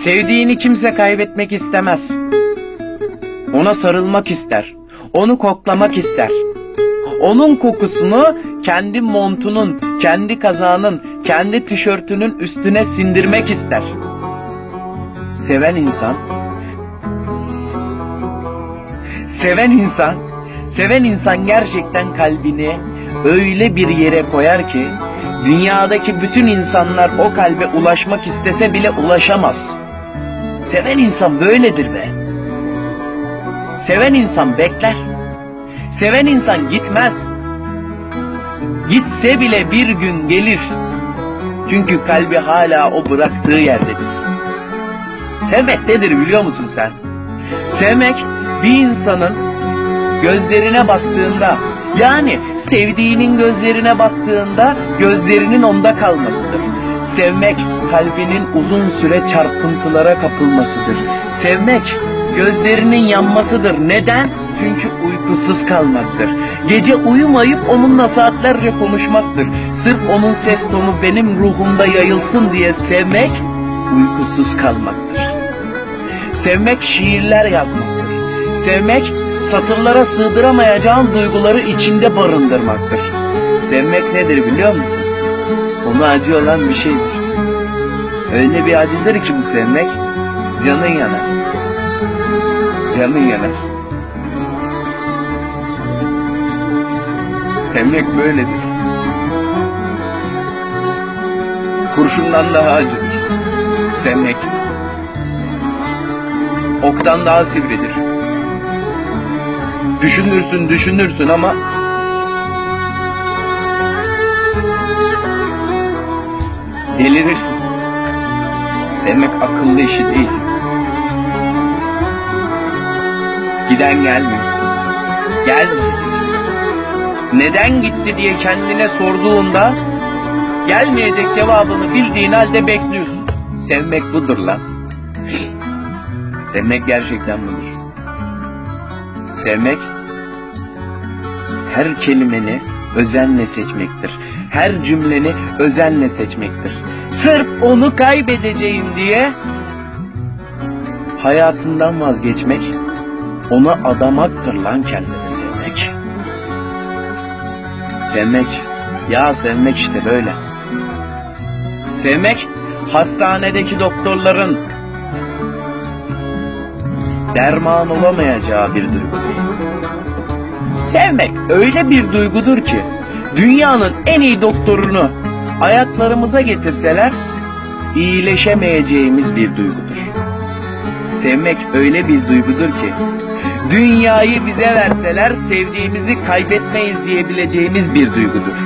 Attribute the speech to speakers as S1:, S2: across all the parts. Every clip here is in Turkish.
S1: Sevdiğini kimse kaybetmek istemez. Ona sarılmak ister. Onu koklamak ister. Onun kokusunu kendi montunun, kendi kazağının, kendi tişörtünün üstüne sindirmek ister. Seven insan Seven insan, seven insan gerçekten kalbini öyle bir yere koyar ki dünyadaki bütün insanlar o kalbe ulaşmak istese bile ulaşamaz. Seven insan böyledir be. Seven insan bekler. Seven insan gitmez. Gitse bile bir gün gelir. Çünkü kalbi hala o bıraktığı yerdedir. Sevmek nedir biliyor musun sen? Sevmek bir insanın gözlerine baktığında yani sevdiğinin gözlerine baktığında gözlerinin onda kalmasıdır. Sevmek kalbinin uzun süre çarpıntılara kapılmasıdır. Sevmek gözlerinin yanmasıdır. Neden? Çünkü uykusuz kalmaktır. Gece uyumayıp onunla saatlerce konuşmaktır. Sırf onun ses tonu benim ruhumda yayılsın diye sevmek uykusuz kalmaktır. Sevmek şiirler yazmaktır. Sevmek satırlara sığdıramayacağın duyguları içinde barındırmaktır. Sevmek nedir biliyor musun? Sonu acı olan bir şeydir. Öyle bir acıdır ki bu sevmek canın yanar. Canın yanar. Sevmek böyledir. Kurşundan daha acıdır. Sevmek. Oktan daha sivridir. Düşünürsün düşünürsün ama delirirsin. Sevmek akıllı işi değil. Giden gelmiyor. Gelmiyor. Neden gitti diye kendine sorduğunda gelmeyecek cevabını bildiğin halde bekliyorsun. Sevmek budur lan. Sevmek gerçekten budur. Sevmek her kelimeni özenle seçmektir. Her cümleni özenle seçmektir. Sırf onu kaybedeceğim diye hayatından vazgeçmek, ona adamaktır lan kendini sevmek. Sevmek, ya sevmek işte böyle. Sevmek, hastanedeki doktorların derman olamayacağı bir duygu. Sevmek öyle bir duygudur ki dünyanın en iyi doktorunu ayaklarımıza getirseler iyileşemeyeceğimiz bir duygudur. Sevmek öyle bir duygudur ki dünyayı bize verseler sevdiğimizi kaybetmeyiz diyebileceğimiz bir duygudur.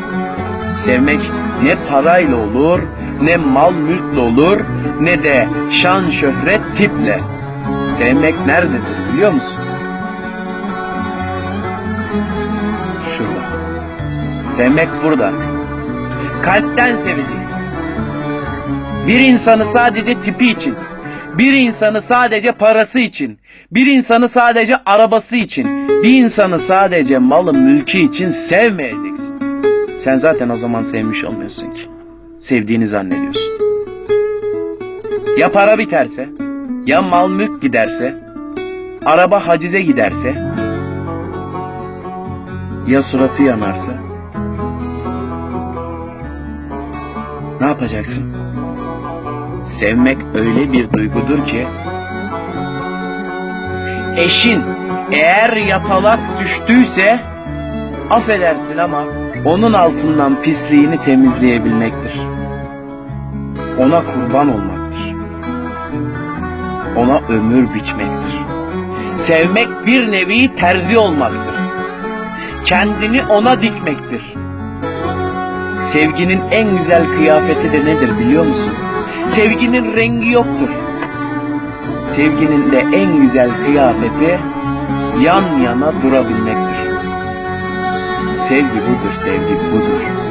S1: Sevmek ne parayla olur, ne mal mülkle olur, ne de şan şöhret tiple. Sevmek nerededir biliyor musun? Sevmek burada. Kalpten seveceksin. Bir insanı sadece tipi için, bir insanı sadece parası için, bir insanı sadece arabası için, bir insanı sadece malı mülkü için sevmeyeceksin. Sen zaten o zaman sevmiş olmuyorsun ki. Sevdiğini zannediyorsun. Ya para biterse, ya mal mülk giderse, araba hacize giderse, ya suratı yanarsa, ne yapacaksın? Sevmek öyle bir duygudur ki, eşin eğer yatalak düştüyse, affedersin ama onun altından pisliğini temizleyebilmektir. Ona kurban olmaktır. Ona ömür biçmektir. Sevmek bir nevi terzi olmaktır. Kendini ona dikmektir. Sevginin en güzel kıyafeti de nedir biliyor musun? Sevginin rengi yoktur. Sevginin de en güzel kıyafeti yan yana durabilmektir. Sevgi budur, sevgi budur.